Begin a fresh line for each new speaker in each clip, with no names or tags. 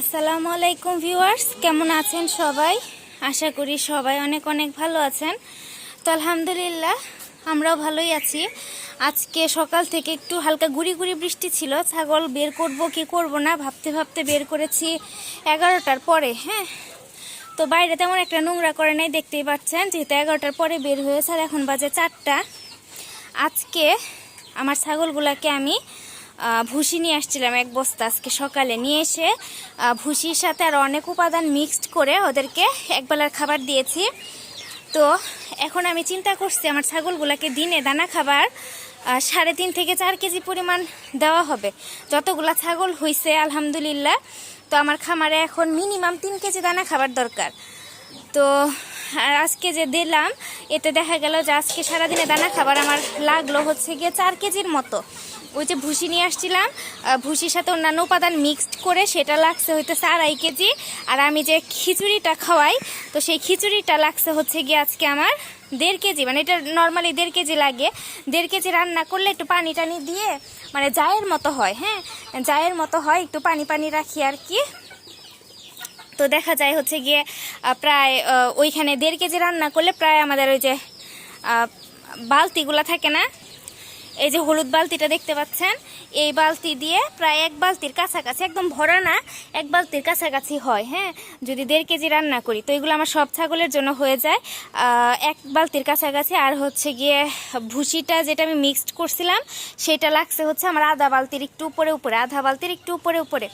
আসসালামু আলাইকুম ভিউয়ার্স, কেমন আছেন সবাই? আশা করি সবাই অনেক অনেক ভালো আছেন। তো আলহামদুলিল্লাহ, আমরাও ভালোই আছি। আজকে সকাল থেকে একটু হালকা গুড়ি গুড়ি বৃষ্টি ছিল, ছাগল বের করব কি করব না ভাবতে ভাবতে বের করেছি এগারোটার পরে হ্যাঁ? তো বাইরে তেমন একটা নোংরা করে নাই, দেখতেই পাচ্ছেন, যেহেতু এগারোটার পরে বের হয়েছে আর এখন বাজে চারটা। আজকে আমার ছাগলগুলাকে আমি ভুসি নিয়ে আসছিলাম এক বস্তা আজকে সকালে। নিয়ে এসে ভুসির সাথে আর অনেক উপাদান মিক্সড করে ওদেরকে একবেলার খাবার দিয়েছি। তো এখন আমি চিন্তা করছি আমার ছাগলগুলোকে দিনে দানা খাবার সাড়ে তিন থেকে চার কেজি পরিমাণ দেওয়া হবে। যতগুলা ছাগল হয়েছে আলহামদুলিল্লাহ, তো আমার খামারে এখন মিনিমাম তিন কেজি দানা খাবার দরকার। তো আর আজকে যে দিলাম, এতে দেখা গেল যে আজকে সারাদিনে দানা খাবার আমার লাগল হচ্ছে গিয়ে চার কেজির মতো। ওই যে ভুসি নিয়ে আসছিলাম ভুসির সাথে অন্যান্য উপাদান মিক্সড করে সেটা লাগছে হইতেছে আড়াই কেজি। আর আমি যে খিচুড়িটা খাওয়াই, তো সেই খিচুড়িটা লাগছে হচ্ছে গিয়ে আজকে আমার দেড় কেজি মানে এটা নর্মালি দেড় কেজি লাগে। দেড় কেজি রান্না করলে একটু পানি টানি দিয়ে মানে জায়ের মতো হয় হ্যাঁ? জায়ের মতো হয়, একটু পানি পানি রাখি আর কি। তো দেখা যায় হচ্ছে গিয়ে প্রায় ওইখানে দেড় কেজি রান্না করলে প্রায় আমাদের ওই যে বালতিগুলা থাকে না এই যে হলুদ বালতিটা দেখতে পাচ্ছেন, এই বালতি দিয়ে প্রায় এক বালতির কাছাকাছি, একদম ভরা না, এক বালতির কাছাকাছি হয় হ্যাঁ? যদি দেড় কেজি রান্না করি, তো এগুলো আমার সব ছাগলের জন্য হয়ে যায়। এক বালতির কাছাকাছি, আর হচ্ছে গিয়ে ভুসিটা যেটা আমি মিক্সড করছিলাম, সেটা লাগছে হচ্ছে আমার আধা বালতির একটু উপরে উপরে, আধা বালতির একটু উপরে উপরে।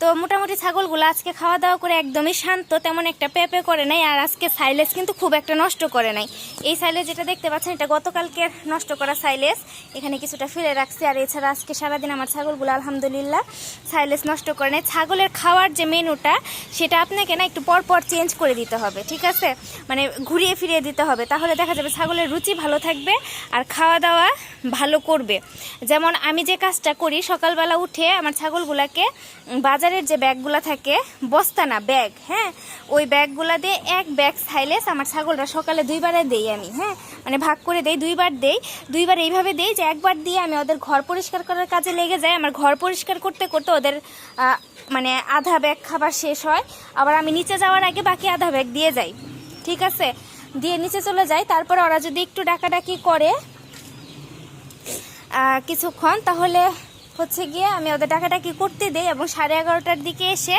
তো মোটামুটি ছাগলগুলো আজকে খাওয়া দাওয়া করে একদমই শান্ত, তেমন একটা পেপে করে নাই, আর আজকে সাইলেস কিন্তু খুব একটা নষ্ট করে নাই। এই সাইলেস যেটা দেখতে পাচ্ছেন, এটা গতকালকে নষ্ট করা সাইলেস এখানে কিছুটা ফেলে রাখছি। আর এছাড়া আজকে সারাদিন আমার ছাগলগুলো আলহামদুলিল্লাহ সাইলেস নষ্ট করে নেয়। ছাগলের খাওয়ার যে মেনুটা, সেটা আপনাকে না একটু পর পর চেঞ্জ করে দিতে হবে, ঠিক আছে? মানে ঘুরিয়ে ফিরিয়ে দিতে হবে। তাহলে দেখা যাবে ছাগলের রুচি ভালো থাকবে আর খাওয়া দাওয়া ভালো করবে। যেমন আমি যে কাজটা করি, সকালবেলা উঠে আমার ছাগলগুলাকে বাজারের যে ব্যাগগুলা থাকে বস্তা না ব্যাগ হ্যাঁ? ওই ব্যাগগুলা দিয়ে এক ব্যাগ সাইলেস আমার ছাগলরা সকালে দুইবারে দেই আমি হ্যাঁ? মানে ভাগ করে দেই, দুইবার দেই। দুইবার এইভাবে দেই যে একবার দিয়ে আমি ওদের ঘর পরিষ্কার করার কাজে লেগে যাই। আমার ঘর পরিষ্কার করতে করতে ওদের মানে আধা ব্যাগ খাবার শেষ হয়। আবার আমি নিচে যাওয়ার আগে বাকি আধা ব্যাগ দিয়ে যাই। ঠিক আছে? দিয়ে নিচে চলে যাই। তারপরে ওরা যদি একটু ডাকাডাকি করে কিছুক্ষণ, তাহলে হচ্ছে গিয়ে আমি ওদের ডাকাডাকি করতে দেই এবং সাড়ে এগারোটার দিকে এসে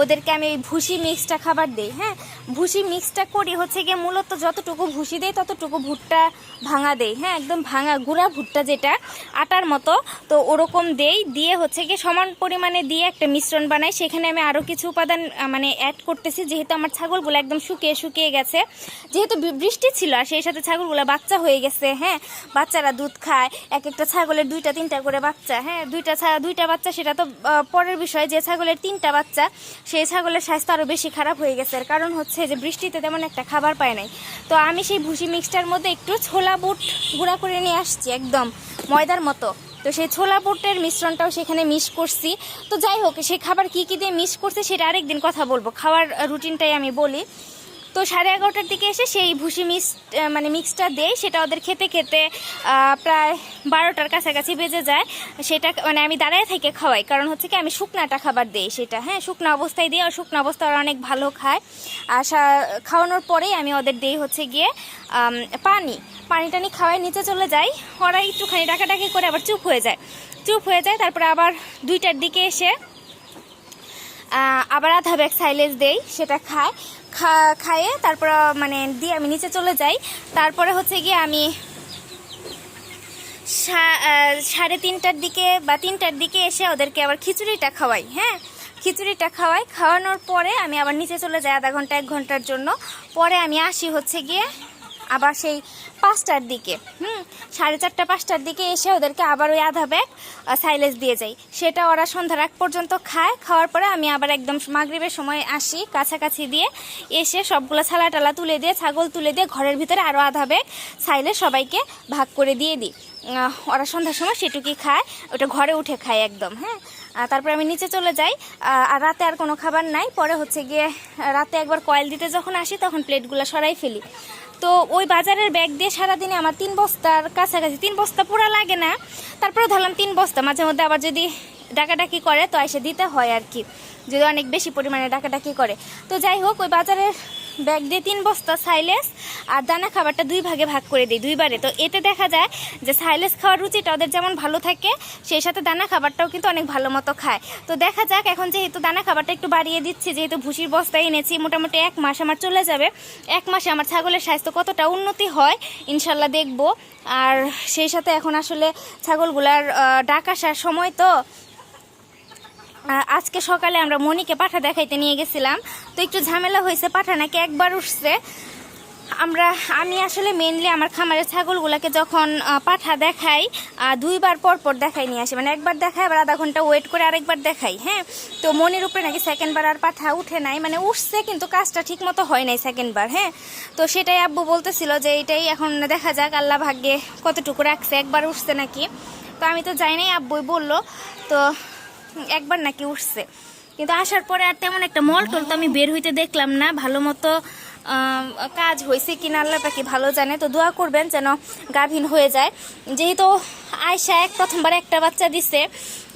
ওদেরকে আমি ওই ভুসি মিক্সটা খাবার দিই হ্যাঁ? ভুসি মিক্সটা করি হচ্ছে গিয়ে মূলত যতটুকু ভুসি দেই, ততটুকু ভুট্টা ভাঙা দেই। হ্যাঁ একদম ভাঙা গুঁড়া ভুট্টা যেটা, আটার মতো। তো ওরকম দেই, দিয়ে হচ্ছে গিয়ে সমান পরিমাণে দিয়ে একটা মিশ্রণ বানাই। সেখানে আমি আরও কিছু উপাদান মানে অ্যাড করতেছি। যেহেতু আমার ছাগলগুলো একদম শুকিয়ে শুকিয়ে গেছে, যেহেতু বৃষ্টি ছিল আর সেই সাথে ছাগলগুলো বাচ্চা হয়ে গেছে হ্যাঁ বাচ্চারা দুধ খায়, এক একটা ছাগলের দুইটা, তিনটা করে বাচ্চা হ্যাঁ দুইটা দুইটা বাচ্চা সেটা তো পরের বিষয় যে ছাগলের তিনটা বাচ্চা, সেই ছাগলের স্বাস্থ্য আরও বেশি খারাপ হয়ে গেছে। কারণ হচ্ছে যে বৃষ্টিতে তেমন একটা খাবার পায় নাই। তো আমি সেই ভুসি মিক্সটার মধ্যে একটু ছোলা বুট গুঁড়া করে নিয়ে আসছি একদম ময়দার মতো। তো সেই ছোলা বুটের মিশ্রণটাও সেখানে মিস করছি। তো যাই হোক সেই খাবার কি কী দিয়ে মিস করছে সেটা আরেকদিন কথা বলব। খাওয়ার রুটিনটাই আমি বলি। তো সাড়ে এগারোটার দিকে এসে সেই ভুসি মিক্স মানে মিক্সটা দেই সেটা ওদের খেতে খেতে প্রায় বারোটার কাছাকাছি বেজে যায়। সেটা মানে আমি দাঁড়ায় থেকে খাওয়াই। কারণ হচ্ছে কি, আমি শুকনাটা খাবার দিই সেটা। হ্যাঁ শুকনো অবস্থায় দিই আর শুকনো অবস্থা ওরা অনেক ভালো খায়। আর খাওয়ানোর পরেই আমি ওদের দিই হচ্ছে গিয়ে পানি। পানি টানি খাওয়াই নিচে চলে যাই। ওরা একটুখানি ডাকাডাকি করে আবার চুপ হয়ে যায়। চুপ হয়ে যায়, তারপরে আবার দুইটার দিকে এসে আবার আধা ব্যাগ সাইলেজ দেই, সেটা খায় খা- খাইয়ে তারপর মানে দিয়ে আমি নিচে চলে যাই। তারপরে হচ্ছে গিয়ে আমি সাড়ে তিনটার দিকে বা তিনটার দিকে এসে ওদেরকে আবার খিচুড়িটা খাওয়াই হ্যাঁ? খিচুড়িটা খাওয়াই। খাওয়ানোর পরে আমি আবার নিচে চলে যাই আধা ঘণ্টা, এক ঘণ্টার জন্য। পরে আমি আসি হচ্ছে গিয়ে আবার সেই পাঁচটার দিকে, হুম, সাড়ে চারটা, পাঁচটার দিকে এসে ওদেরকে আবার ওই আধা ব্যাগ সাইলেজ দিয়ে যাই। সেটা ওরা সন্ধ্যার আগ পর্যন্ত খায়, খাওয়ার পরে আমি আবার একদম মাগরিবের সময় আসি কাছাকাছি দিয়ে। এসে সবগুলো ছালা টালা তুলে দিয়ে, ছাগল তুলে দিয়ে ঘরের ভিতরে আরও আধা ব্যাগ সাইলেজ সবাইকে ভাগ করে দিয়ে দিই। ওরা সন্ধ্যার সময় সেটুকি খায়, ওটা ঘরে উঠে খায় একদম হ্যাঁ তারপরে আমি নিচে চলে যাই আর রাতে আর কোনো খাবার নাই। পরে হচ্ছে গিয়ে রাতে একবার কয়েল দিতে যখন আসি, তখন প্লেটগুলো সরাই ফেলি। তো ওই বাজারের ব্যাগ দিয়ে সারাদিনে আমার তিন বস্তার কাছাকাছি, তিন বস্তা পুরা লাগে না। তারপরে ধরলাম তিন বস্তা, মাঝে মধ্যে আবার যদি ডাকাডাকি করে, তো এসে দিতে হয় আর কি। যদি অনেক বেশি পরিমাণে ডাকাডাকি করে। তো যাই হোক, ওই বাজারের ব্যাগ দিয়ে তিন বস্তা সাইলেস আর দানা খাবারটা দুই ভাগে ভাগ করে দিই দুইবারে। তো এতে দেখা যায় যে সাইলেস খাওয়ার রুচিটা ওদের যেমন ভালো থাকে, সেই সাথে দানা খাবারটাও কিন্তু অনেক ভালো মতো খায়। তো দেখা যাক, এখন যেহেতু দানা খাবারটা একটু বাড়িয়ে দিচ্ছি, যেহেতু ভুসির বস্তা এনেছি, মোটামুটি এক মাস আমার চলে যাবে। এক মাসে আমার ছাগলের স্বাস্থ্য কতটা উন্নতি হয়, ইনশাল্লাহ দেখব। আর সেই সাথে এখন আসলে ছাগলগুলার ডাক আসার সময় তো আজকে সকালে আমরা মনিকে পাঠা দেখাইতে নিয়ে গেছিলাম। তো একটু ঝামেলা হয়েছে, পাঠা নাকি একবার উঠছে। আমরা, আমি আসলে মেনলি আমার খামারের ছাগলগুলোকে যখন পাঠা দেখাই দুইবার পর পর দেখাই নিয়ে আসি। মানে একবার দেখাই, আবার আধা ঘণ্টা ওয়েট করে আরেকবার দেখাই হ্যাঁ? তো মনির উপরে নাকি সেকেন্ডবার আর পাঠা উঠে নাই। মানে উঠছে কিন্তু কাজটা ঠিক মতো হয় নাই সেকেন্ডবার হ্যাঁ? তো সেটাই আব্বু বলতেছিল যে এটাই এখন দেখা যাক, আল্লাহ ভাগ্যে কতটুকু রাখছে, একবার উঠছে নাকি? তো আমি তো যাই নাই, আব্বুই বলল। তো একবার নাকি উঠছে। কিন্তু আসার পরে আর তেমন একটা মল টল তো আমি বের হইতে দেখলাম না। ভালো মতো কাজ হয়েছে কিনা আল্লাহ পাকি ভালো জানে। তো দোয়া করবেন যেন গাভীন হয়ে যায়। যেহেতু আয়সা এক প্রথমবার একটা বাচ্চা দিছে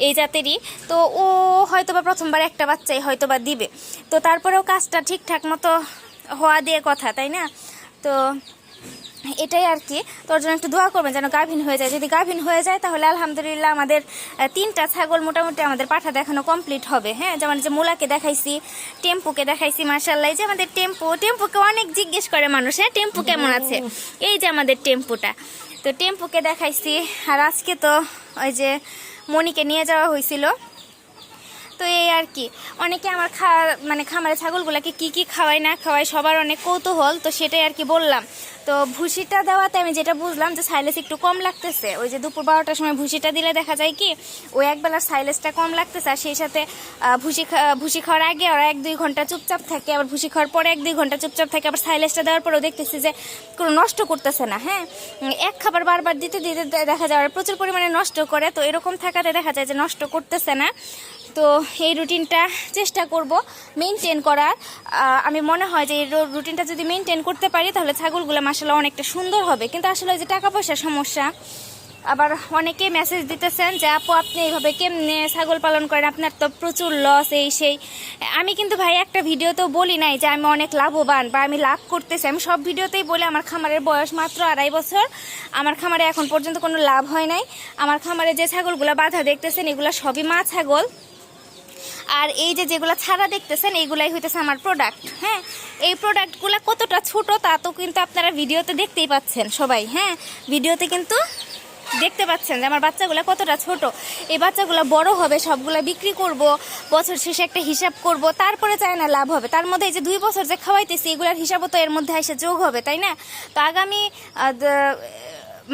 এই জাতেরই, তো ও হয়তোবা প্রথমবার একটা বাচ্চাই হয়তোবা দিবে। তো তারপরেও কাজটা ঠিকঠাক মতো হওয়া দিয়ে কথা, তাই না? তো এটাই আর কি। তোর জন্য একটু দোয়া করবেন যেন গাভিন হয়ে যায়। যদি গাভিন হয়ে যায়, তাহলে আলহামদুলিল্লাহ আমাদের তিনটা ছাগল মোটামুটি আমাদের পাঠা দেখানো কমপ্লিট হবে। হ্যাঁ যেমন যে মোলাকে দেখাইছি, টেম্পুকে দেখাইছি মার্শাল্লাহ যে আমাদের টেম্পু, টেম্পুকে অনেক জিজ্ঞেস করে মানুষ হ্যাঁ টেম্পু কেমন আছে? এই যে আমাদের টেম্পুটা। তো টেম্পুকে দেখাইছি, আর আজকে তো ওই যে মনিকে নিয়ে যাওয়া হয়েছিল তো এই আর কি। অনেকে আমার খা মানে খামারে ছাগলগুলোকে কি কি খাওয়াই না খাওয়াই সবার অনেক কৌতূহল, তো সেটাই আর কি বললাম। তো ভুসিটা দেওয়াতে আমি যেটা বুঝলাম যে সাইলেস একটু কম লাগতেছে। ওই যে দুপুর বারোটার সময় ভুসিটা দিলে দেখা যায় কি, ওই একবেলার সাইলেসটা কম লাগতেছে। আর সেই সাথে ভুসি ভুসি খাওয়ার আগে ওরা এক দুই ঘণ্টা চুপচাপ থাকে, আবার ভুসি খাওয়ার পরে এক দুই ঘণ্টা চুপচাপ থাকে, আবার সাইলেসটা দেওয়ার পরেও দেখতেছি যে কোনো নষ্ট করতেছে না হ্যাঁ? এক খাবার বারবার দিতে দিতে দেখা যায় ওরা প্রচুর পরিমাণে নষ্ট করে। তো এরকম থাকাতে দেখা যায় যে নষ্ট করতেছে না। তো এই রুটিনটা চেষ্টা করব মেনটেন করার। আমি মনে হয় যে এই রুটিনটা যদি মেনটেন করতে পারি, তাহলে ছাগলগুলো মাসালা অনেকটা সুন্দর হবে। কিন্তু আসলে যে টাকা পয়সার সমস্যা, আবার অনেকে মেসেজ দিতেছেন যে, আপু, আপনি এইভাবে কেমনে ছাগল পালন করেন? আপনার তো প্রচুর লস এই সেই। আমি কিন্তু ভাই একটা ভিডিওতেও বলি নাই যে, আমি অনেক লাভবান বা আমি লাভ করতেছি। আমি সব ভিডিওতেই বলি, আমার খামারের বয়স মাত্র আড়াই বছর। আমার খামারে এখন পর্যন্ত কোনো লাভ হয় নাই। আমার খামারে যে ছাগলগুলো বাধা দেখতেছেন, এগুলো সবই মা ছাগল। আর এই যে যেগুলো ছাড়া দেখতেছেন, এইগুলাই হইতেছে আমার প্রোডাক্ট হ্যাঁ? এই প্রোডাক্টগুলো কতটা ছোট তা তো কিন্তু আপনারা ভিডিওতে দেখতেই পাচ্ছেন সবাই হ্যাঁ? ভিডিওতে কিন্তু দেখতে পাচ্ছেন যে আমার বাচ্চাগুলো কতটা ছোট। এই বাচ্চাগুলো বড় হবে, সবগুলো বিক্রি করব, বছর শেষে একটা হিসাব করব, তারপরে চাই না লাভ হবে। তার মধ্যে এই যে দুই বছর যে খাওয়াইতেছি, এগুলোর হিসাবও তো এর মধ্যে এসে যোগ হবে, তাই না? তো আগামী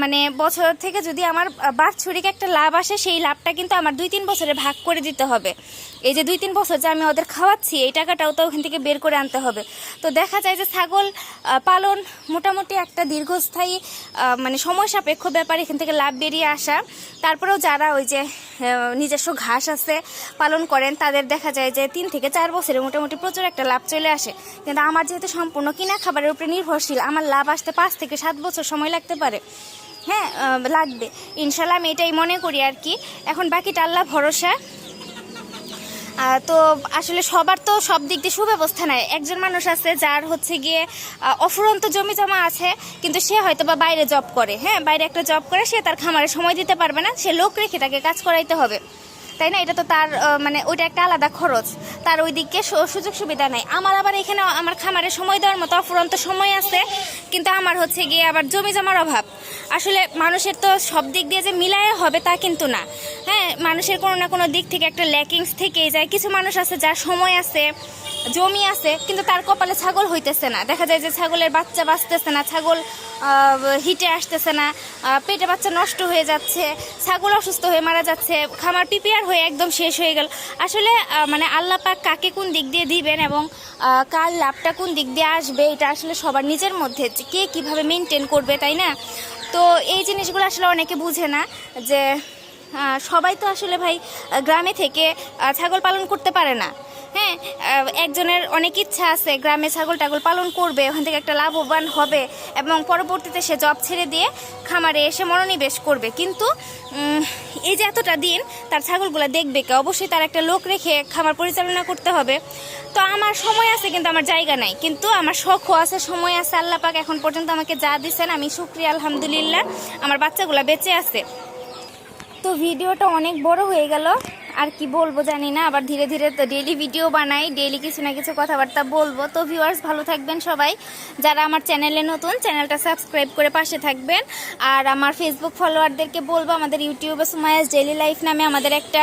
মানে বছর থেকে যদি আমার বাৎসরিক একটা লাভ আসে, সেই লাভটা কিন্তু আমার দুই তিন বছরে ভাগ করে দিতে হবে। এই যে দুই তিন বছর যে আমি ওদের খাওয়াচ্ছি, এই টাকাটাও তো ওখান থেকে বের করে আনতে হবে। তো দেখা যায় যে ছাগল পালন মোটামুটি একটা দীর্ঘস্থায়ী মানে সময় সাপেক্ষ ব্যাপার, এখান থেকে লাভ বেরিয়ে আসা। তারপরেও যারা ওই যে নিজস্ব ঘাস আছে পালন করেন, তাদের দেখা যায় যে তিন থেকে চার বছরে মোটামুটি প্রচুর একটা লাভ চলে আসে। কিন্তু আমার যেহেতু সম্পূর্ণ কিনা খাবারের উপরে নির্ভরশীল, আমার লাভ আসতে পাঁচ থেকে সাত বছর সময় লাগতে পারে। হ্যাঁ লাগবে। ইনশাল্লাহ আমি এটাই মনে করি আর কি। এখন বাকিটা আল্লাহ ভরসা। তো আসলে সবার তো সব দিক দিয়ে সুব্যবস্থা নাই। একজন মানুষ আছে যার হচ্ছে গিয়ে অফুরন্ত জমি জমা আছে, কিন্তু সে হয়তো বা বাইরে জব করে। হ্যাঁ বাইরে একটা জব করে সে তার খামারে সময় দিতে পারবে না। সে লোক রেখে তাকে কাজ করাইতে হবে। তাই না? এটা তো তার মানে ওইটা একটা আলাদা খরচ। তার ওই দিকে সু- সুযোগ সুবিধা নাই। আমার আবার এখানে আমার খামারে সময় দেওয়ার মতো অফুরন্ত সময় আছে, কিন্তু আমার হচ্ছে গিয়ে আবার জমি জমার অভাব। আসলে মানুষের তো সব দিক দিয়ে যে মিলায় হবে তা কিন্তু না। হ্যাঁ মানুষের কোনো না কোনো দিক থেকে একটা ল্যাকিংস থেকেই যায়। কিছু মানুষ আছে যার সময় আছে, জমি আছে, কিন্তু তার কপালে ছাগল হইতেছে না। দেখা যায় যে ছাগলের বাচ্চা বাঁচতেছে না, ছাগল হিটে আসতেছে না পেটে বাচ্চা নষ্ট হয়ে যাচ্ছে, ছাগল অসুস্থ হয়ে মারা যাচ্ছে, খামার পিপিআর হয়ে একদম শেষ হয়ে গেল। আসলে মানে আল্লাহ পাক কাকে কোন দিক দিয়ে দিবেন এবং কার লাভটা কোন দিক দিয়ে আসবে, এটা আসলে সবার নিজের মধ্যে কে কীভাবে মেনটেন করবে, তাই না? তো এই জিনিসগুলো আসলে অনেকে বুঝে না যে সবাই তো আসলে ভাই গ্রামে থেকে ছাগল পালন করতে পারে না। হ্যাঁ একজনের অনেক ইচ্ছা আছে, গ্রামে ছাগল টাগল পালন করবে, ওখান থেকে একটা লাভবান হবে এবং পরবর্তীতে সে জব ছেড়ে দিয়ে খামারে এসে মনোনিবেশ করবে। কিন্তু এই যে এতটা দিন তার ছাগলগুলো দেখবে কে? অবশ্যই তার একটা লোক রেখে খামার পরিচালনা করতে হবে। তো আমার সময় আছে, কিন্তু আমার জায়গা নাই। কিন্তু আমার শখও আছে, সময় আছে, আল্লাহ পাক এখন পর্যন্ত আমাকে যা দিচ্ছেন আমি শুক্রিয়া, আলহামদুলিল্লাহ। আমার বাচ্চাগুলো বেঁচে আছে। তো ভিডিওটা অনেক বড় হয়ে গেল। আর কি বলব জানি না, আবার ধীরে ধীরে তো ডেইলি ভিডিও বানাই ডেইলি কিছু না কিছু কথাবার্তা বলব। তো ভিউয়ার্স ভালো থাকবেন সবাই। যারা আমার চ্যানেলে নতুন চ্যানেলটা সাবস্ক্রাইব করে পাশে থাকবেন। আর আমার ফেসবুক ফলোয়ারদেরকে বলব, আমাদের ইউটিউবে সুমায়াস ডেইলি লাইফ নামে আমাদের একটা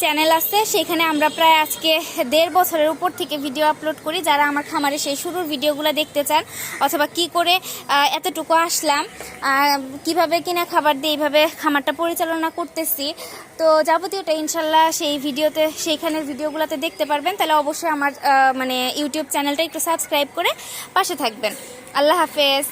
চ্যানেল আছে। সেখানে আমরা প্রায় আজকে দেড় বছরের উপর থেকে ভিডিও আপলোড করি। যারা আমার খামারে সেই শুরুর ভিডিওগুলো দেখতে চান, অথবা কি করে এতটুকু আসলাম কীভাবে কিনা খাবার দিয়ে এইভাবে খামারটা পরিচালনা করতেছি তো যাবতীয়টা ইনশাল্লাহ সেই ভিডিওতে, সেইখানের ভিডিওগুলোতে দেখতে পারবেন। তাহলে অবশ্যই আমার মানে ইউটিউব চ্যানেলটা একটু সাবস্ক্রাইব করে পাশে থাকবেন। আল্লাহ হাফেজ।